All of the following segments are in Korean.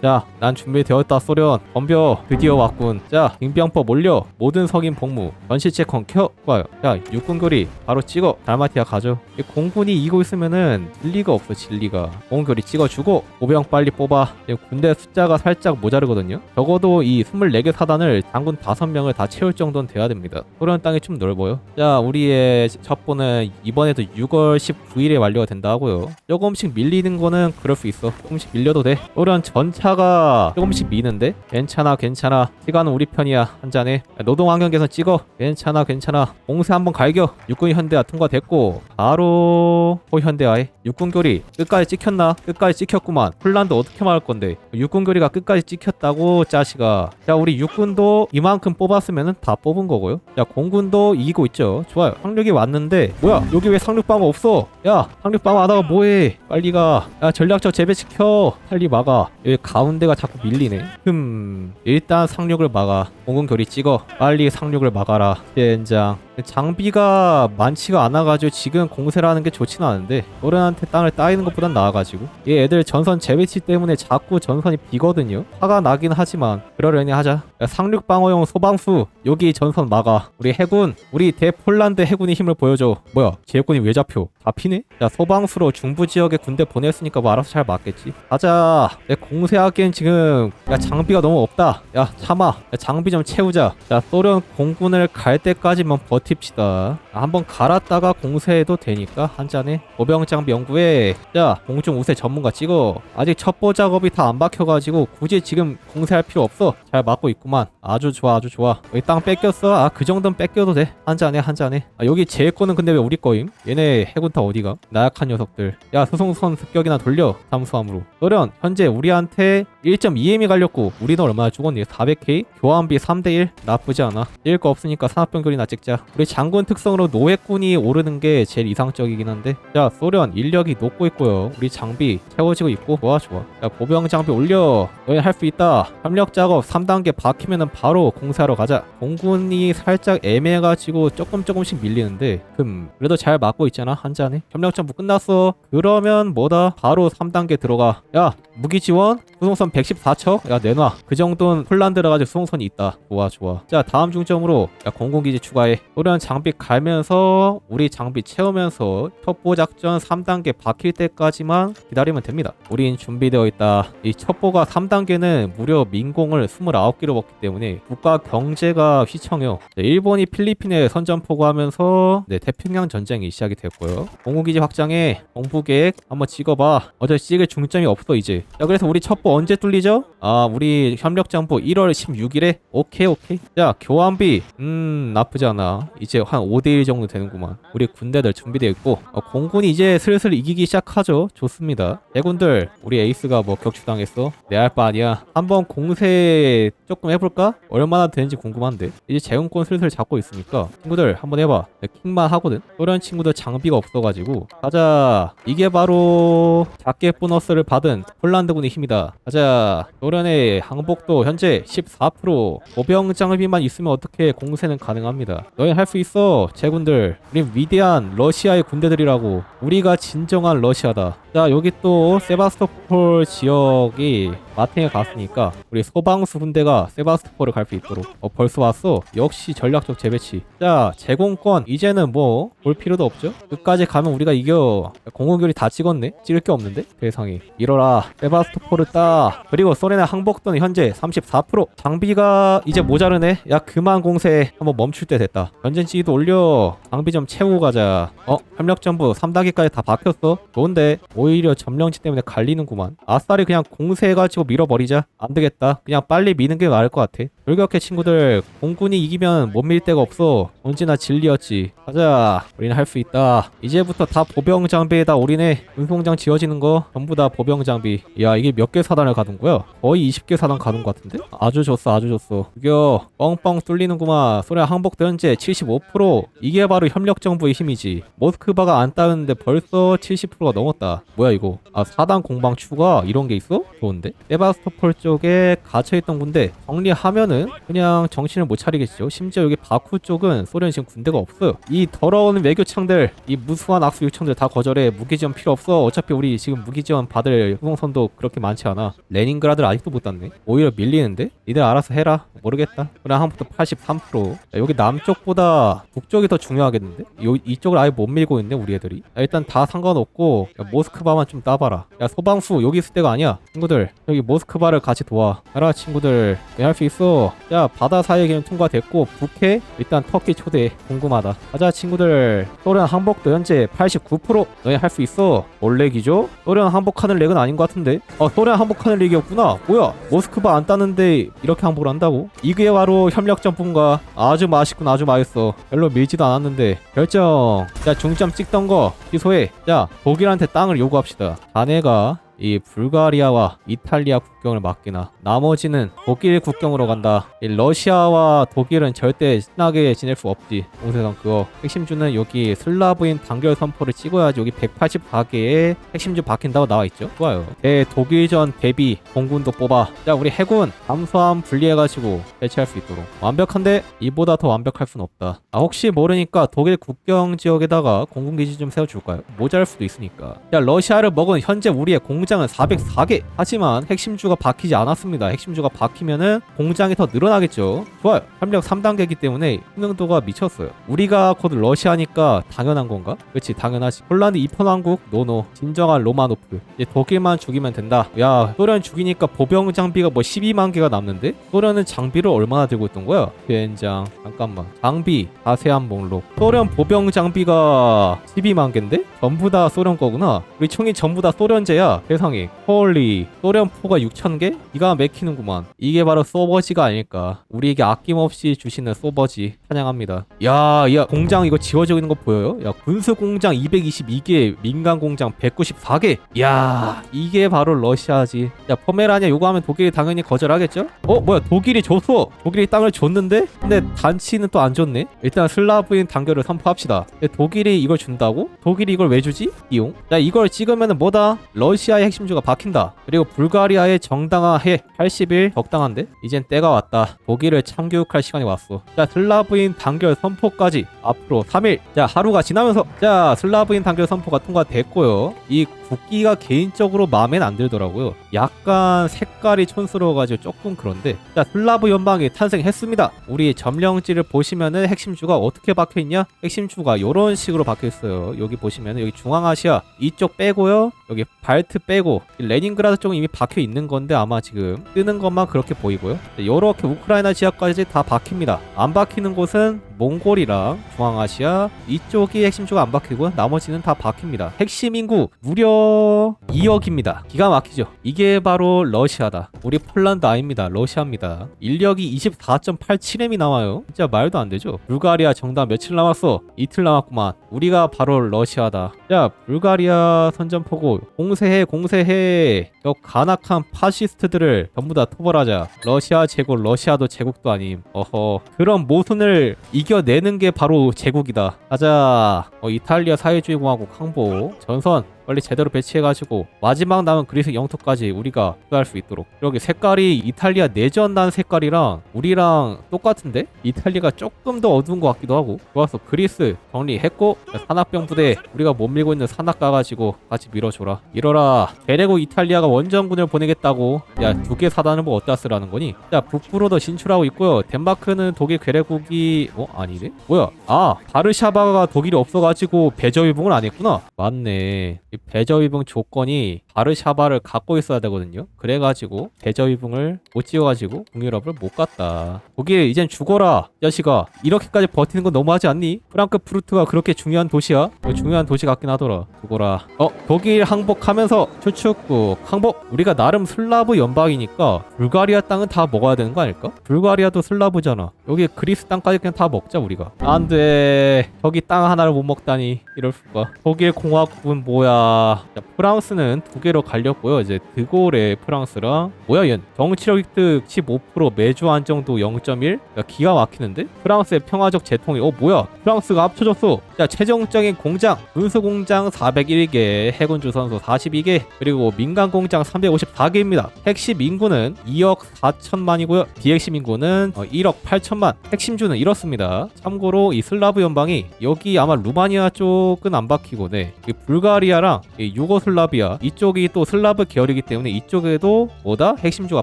자, 난 준비되었다 소련. 덤벼. 드디어 왔군. 자, 빙병법 몰려. 모든 석인 복무. 전시체 컨 켜. 좋아요. 자, 육군교리 바로 찍어. 달마티아 가죠. 이 공군이 이기고 있으면은 진리가 없어 진리가. 공군교리 찍어주고 보병 빨리 뽑아. 군대 숫자가 살짝 모자르거든요. 적어도 이 24개 사단을 장군 5명을 다 채울 정도는 돼야 됩니다. 소련 땅이 좀 넓어요. 자, 우리의 첩보는 이번에도 6월 19일에 완료가 된다 하고요. 조금씩 밀리는 거는 그럴 수 있어. 조금씩 밀려도 돼. 소련 전차 가 조금씩 미는데 괜찮아 괜찮아. 시간은 우리 편이야 한 잔에. 노동 환경 개선 찍어. 괜찮아 괜찮아. 공세 한번 갈겨. 육군 현대화 통과됐고 바로 호현대화에 육군 교리 끝까지 찍혔나? 끝까지 찍혔구만. 폴란드 어떻게 말할 건데? 육군 교리가 끝까지 찍혔다고 짜시가. 자 우리 육군도 이만큼 뽑았으면은 다 뽑은 거고요. 자 공군도 이기고 있죠. 좋아요. 상륙이 왔는데 뭐야? 여기 왜 상륙방어 없어? 야 상륙방어 하다가 뭐해? 빨리 가. 야 전략적 재배시켜. 빨리 막아. 여기 가 운데가 자꾸 밀리네. 흠. 일단 상륙을 막아. 공군 교리 찍어. 빨리 상륙을 막아라. 젠장. 장비가 많지가 않아가지고 지금 공세를 하는 게 좋지는 않은데 노련한테 땅을 따이는 것보단 나아가지고. 얘 애들 전선 재배치 때문에 자꾸 전선이 비거든요. 화가 나긴 하지만 그러려니 하자. 야, 상륙 방어용 소방수 여기 전선 막아. 우리 해군 우리 대폴란드 해군의 힘을 보여줘. 뭐야 지혜군이 왜 잡혀? 잡히네? 야 소방수로 중부 지역에 군대 보냈으니까 뭐 알아서 잘 막겠지. 가자. 내 공세하기엔 지금 야 장비가 너무 없다. 야 참아. 야, 장비 좀 채우자. 자 소련 공군을 갈 때까지만 버 팁시다. 한번 갈았다가 공세해도 되니까 한 잔에. 장비 연구해 자 공중 우세 전문가 찍어. 아직 첩보 작업이 다 안 박혀가지고 굳이 지금 공세할 필요 없어. 잘 막고 있구만. 아주 좋아 아주 좋아. 여기 땅 뺏겼어? 아 그 정도는 뺏겨도 돼 한 잔에 한 잔에. 아 여기 제 거는 근데 왜 우리 거임? 얘네 해군 다 어디가 나약한 녀석들. 야 수송선 습격이나 돌려. 잠수함으로. 너련 현재 우리한테 1.2M이 갈렸고 우리는 얼마나 죽었니? 400K 교환비 3대1 나쁘지 않아. 뛸거 없으니까 산업병 결이나 찍자 우리 장군 특성으로 노예꾼이 오르는 게 제일 이상적이긴 한데. 자 소련 인력이 높고 있고요. 우리 장비 채워지고 있고. 좋아 좋아. 야 보병 장비 올려. 너희 할 수 있다. 협력 작업 3단계 박히면은 바로 공사하러 가자. 공군이 살짝 애매해가지고 조금 조금씩 밀리는데. 금 그래도 잘 막고 있잖아 한 잔에. 협력 전부 끝났어. 그러면 뭐다? 바로 3단계 들어가. 야 무기 지원? 수송선 114척? 야 내놔. 그 정도는 폴란드라 가지고 수송선이 있다. 좋아 좋아. 자 다음 중점으로. 야 공군기지 추가해 소련 장비 갈면서 우리 장비 채우면서 첩보 작전 3단계 박힐 때까지만 기다리면 됩니다. 우린 준비되어 있다. 이 첩보가 3단계는 무려 민공을 29개로 먹기 때문에 국가 경제가 휘청여. 네, 일본이 필리핀에 선전포고 하면서 네, 태평양 전쟁이 시작이 됐고요. 공군기지 확장에 공부계획 한번 찍어봐. 어제 찍을 중점이 없어 이제. 자 그래서 우리 첩보 언제 뚫리죠? 아 우리 협력장부 1월 16일에? 오케이 오케이. 자 교환비. 음 나쁘지 않아 이제 한 5대1 정도 되는구만. 우리 군대들 준비되어 있고 어, 공군이 이제 슬슬 이기기 시작하죠. 좋습니다. 대군들 우리 에이스가 뭐 격추당했어? 내할 바 아니야. 한번 공세 조금 해볼까? 얼마나 되는지 궁금한데. 이제 제공권 슬슬 잡고 있으니까 친구들 한번 해봐. 네, 킹만 하거든. 소련 친구들 장비가 없어가지고. 가자. 이게 바로 작게 보너스를 받은 폴란드군의 힘이다. 가자. 소련의 항복도 현재 14% 보병 장비만 있으면 어떻게 공세는 가능합니다. 너희 할수 있어. 제군들 우린 위대한 러시아의 군대들이라고. 우리가 진정한 러시아다. 자 여기 또 세바스토폴 지역이 마탱에 갔으니까 우리 소방수 군대가 세바스토폴을 갈 수 있도록. 어 벌써 왔어? 역시 전략적 재배치. 자 제공권. 이제는 뭐 볼 필요도 없죠? 끝까지 가면 우리가 이겨. 공원결이 다 찍었네? 찍을 게 없는데? 세상에. 이뤄라. 세바스토폴을 따. 그리고 소련의 항복도는 현재 34% 장비가 이제 모자르네. 야 그만 공세. 한번 멈출 때 됐다. 전쟁지기도 올려. 장비 좀 채우고 가자. 어 협력전부 3단계까지 다 박혔어? 좋은데. 오히려 점령지 때문에 갈리는구만. 아싸리 그냥 공세해가지고 밀어버리자. 안 되겠다. 그냥 빨리 미는 게 나을 것 같아. 돌격해 친구들. 공군이 이기면 못 밀 데가 없어. 언제나 진리였지. 가자. 우리는 할 수 있다. 이제부터 다 보병 장비에다 올인해. 운송장 지어지는 거 전부 다 보병 장비. 야 이게 몇 개 사단을 가둔 거야? 거의 20개 사단 가둔 것 같은데? 아주 좋소 아주 좋소 이겨 뻥뻥 뚫리는구만. 소련 항복도 현재 75% 이게 바로 협력 정부의 힘이지. 모스크바가 안 따는데 벌써 70%가 넘었다. 뭐야 이거? 아 사단 공방 추가? 이런 게 있어? 좋은데 세바스토폴 쪽에 갇혀있던 군대 정리하면은 그냥 정신을 못 차리겠죠. 심지어 여기 바쿠 쪽은 소련 지금 군대가 없어요. 이 더러운 외교창들, 이 무수한 악수 요청들 다 거절해. 무기지원 필요 없어. 어차피 우리 지금 무기지원 받을 후송선도 그렇게 많지 않아. 레닌그라드를 아직도 못 땄네. 오히려 밀리는데? 니들 알아서 해라. 모르겠다. 그냥 한부터 83%. 야, 여기 남쪽보다 북쪽이 더 중요하겠는데? 요, 이쪽을 아예 못 밀고 있네 우리 애들이. 야, 일단 다 상관없고 야, 모스크바만 좀 따봐라. 야 소방수 여기 있을 때가 아니야. 친구들 여기 모스크바를 같이 도와. 알아 친구들. 할수 있어. 야 바다 기는 통과됐고 북해 일단 터키 초대 궁금하다. 가자 친구들. 소련 항복도 현재 89%. 너희 할 수 있어. 올렉이죠? 소련 항복하는 렉은 아닌 것 같은데. 어 소련 항복하는 렉이었구나. 뭐야? 모스크바 안 따는데 이렇게 항복을 한다고? 이게 바로 협력 점프인가? 아주 맛있군 아주 맛있어. 별로 밀지도 않았는데 결정. 자 중점 찍던 거 취소해. 자 독일한테 땅을 요구합시다. 자네가 이 불가리아와 이탈리아 국경을 맡기나 나머지는 독일 국경으로 간다. 이 러시아와 독일은 절대 친하게 지낼 수 없지. 공세선 그거 핵심주는 여기 슬라브인 단결 선포를 찍어야지 여기 184개의 핵심주 박힌다고 나와 있죠. 좋아요. 대 독일전 대비 공군도 뽑아. 자 우리 해군 잠수함 분리해가지고 배치할 수 있도록 완벽한데 이보다 더 완벽할 순 없다. 아 혹시 모르니까 독일 국경 지역에다가 공군 기지 좀 세워줄까요? 모자랄 수도 있으니까. 야 러시아를 먹은 현재 우리의 공장은 404개. 하지만 핵심주가 박히지 않았습니다. 핵심주가 박히면은 공장이 더 늘어나겠죠. 좋아요. 협력 3단계이기 때문에 흥능도가 미쳤어요. 우리가 곧 러시아니까 당연한 건가? 그렇지 당연하지. 폴란드 이편왕국 노노 진정한 로마노프. 이제 독일만 죽이면 된다. 야 소련 죽이니까 보병 장비가 뭐 12만 개가 남는데 소련은 장비를 얼마나 들고 있던 거야? 비엔장 잠깐만 장비 자세한 목록. 소련 보병 장비가 12만 개인데 전부 다 소련 거구나. 우리 총이 전부 다 소련제야. 세상에 헐리 소련 포가 6천 개? 이가 맥히는구만. 이게 바로 소버지가 아닐까. 우리에게 아낌없이 주시는 소버지 찬양합니다. 야, 야 공장 이거 지워져 있는 거 보여요? 야 군수 공장 222개, 민간 공장 194개. 야, 이게 바로 러시아지. 야 포메라니아 요거 하면 독일이 당연히 거절하겠죠? 어, 뭐야 독일이 줬어. 독일이 땅을 줬는데? 근데 단치는 또 안 줬네. 일단 슬라브인 단결을 선포합시다. 독일이 이걸 준다고? 독일이 이걸 왜 주지? 이용. 자 이걸 찍으면은 뭐다? 러시아의 핵심주가 박힌다. 그리고 불가리아의 정당화해 80일 적당한데? 이젠 때가 왔다. 독일을 참교육할 시간이 왔어. 자 슬라브인 단결 선포까지 앞으로 3일. 자 하루가 지나면서 자 슬라브인 단결 선포가 통과됐고요. 이 국기가 개인적으로 마음엔 안 들더라고요. 약간 색깔이 촌스러워가지고 조금 그런데 자 슬라브 연방이 탄생했습니다. 우리 점령지를 보시면은 핵심주가 어떻게 박혀있냐? 핵심주가 이런 식으로 박혀있어요. 여기 보시면은 여기 중앙아시아 이쪽 빼고요. 여기 발트 빼고 이 레닌그라드 쪽은 이미 박혀 있는 건데 아마 지금 뜨는 것만 그렇게 보이고요. 이렇게 우크라이나 지역까지 다 박힙니다. 안 박히는 곳은 몽골이랑 중앙아시아 이쪽이 핵심주가 안 박히고 나머지는 다 박힙니다. 핵심 인구 무려 2억입니다. 기가 막히죠. 이게 바로 러시아다. 우리 폴란드 아닙니다. 러시아입니다. 인력이 24.87M이 나와요. 진짜 말도 안 되죠. 불가리아 정답 며칠 남았어? 이틀 남았구만. 우리가 바로 러시아다. 야, 불가리아 선전포고 공세해 공세해. 저 간악한 파시스트들을 전부 다 토벌하자. 러시아 제국, 러시아도 제국도 아님. 어허. 그런 모순을 이 겨내는 게 바로 제국이다. 가자. 어, 이탈리아 사회주의 공화국 항복. 전선 빨리 제대로 배치해가지고 마지막 남은 그리스 영토까지 우리가 수할 수 있도록. 여기 색깔이 이탈리아 내전 난 색깔이랑 우리랑 똑같은데? 이탈리아가 조금 더 어두운 것 같기도 하고. 좋았어. 그리스 정리했고 산악병 부대 우리가 못 밀고 있는 산악 가가지고 같이 밀어줘라. 이러라. 베레고 이탈리아가 원정군을 보내겠다고. 야 두 개 사다는 뭐 어디다 쓰라는 거니? 자 북부로도 진출하고 있고요. 덴마크는 독일 괴뢰국이 어? 아니네? 뭐야? 아 바르샤바가 독일이 없어가지고 배저위봉을 안 했구나. 맞네. 이 배저위봉 조건이 바르샤바를 갖고 있어야 되거든요. 그래가지고 대저위붕을 못 지어가지고 북유럽을 못 갔다. 거기에 이젠 죽어라 야시가 이렇게까지 버티는 건 너무하지 않니? 프랑크푸르트가 그렇게 중요한 도시야? 그 중요한 도시 같긴 하더라. 죽어라. 어 독일 항복하면서 초축국 항복. 우리가 나름 슬라브 연방이니까 불가리아 땅은 다 먹어야 되는 거 아닐까? 불가리아도 슬라브잖아. 여기 그리스 땅까지 그냥 다 먹자 우리가. 안돼. 저기 땅 하나를 못 먹다니 이럴 수가. 독일 공화국은 뭐야? 자, 프랑스는 독일 6위로 갈렸고요. 이제 드골의 프랑스랑 뭐야 얘는 정치력 획득 15% 매주 안정도 0.1 야, 기가 막히는데? 프랑스의 평화적 재통이 어 뭐야? 프랑스가 합쳐졌어. 자 최종적인 공장 군수 공장 401개 해군 주선소 42개 그리고 민간 공장 354개입니다. 핵심 인구는 2억 4천만이고요. 비핵심 인구는 어, 1억 8천만. 핵심주는 이렇습니다. 참고로 이 슬라브 연방이 여기 아마 루마니아 쪽은 안 박히고 네. 불가리아랑 유고슬라비아 이쪽에 이 또 슬라브 계열이기 때문에 이쪽에도 뭐다? 핵심주가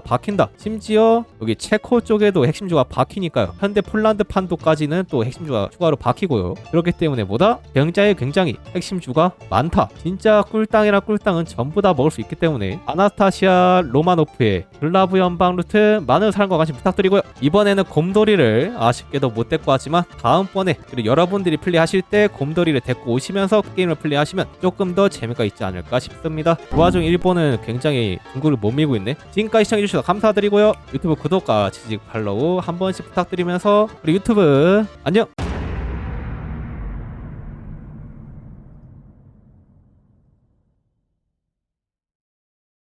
박힌다. 심지어 여기 체코 쪽에도 핵심주가 박히니까요. 현대 폴란드 판도까지는 또 핵심주가 추가로 박히고요. 그렇기 때문에 뭐다? 굉장히 굉장히 핵심주가 많다. 진짜 꿀땅이라 꿀땅은 전부 다 먹을 수 있기 때문에 아나스타시아 로마노프의 슬라브 연방 루트 많은 사랑과 관심 부탁드리고요. 이번에는 곰돌이를 아쉽게도 못 데리고 왔지만 다음번에 그리고 여러분들이 플레이하실 때 곰돌이를 데리고 오시면서 게임을 플레이하시면 조금 더 재미가 있지 않을까 싶습니다 그 와중 일본은 굉장히 중국을 못 밀고 있네. 지금까지 시청해주셔서 감사드리고요. 유튜브 구독과 지직 팔로우 한 번씩 부탁드리면서 우리 유튜브 안녕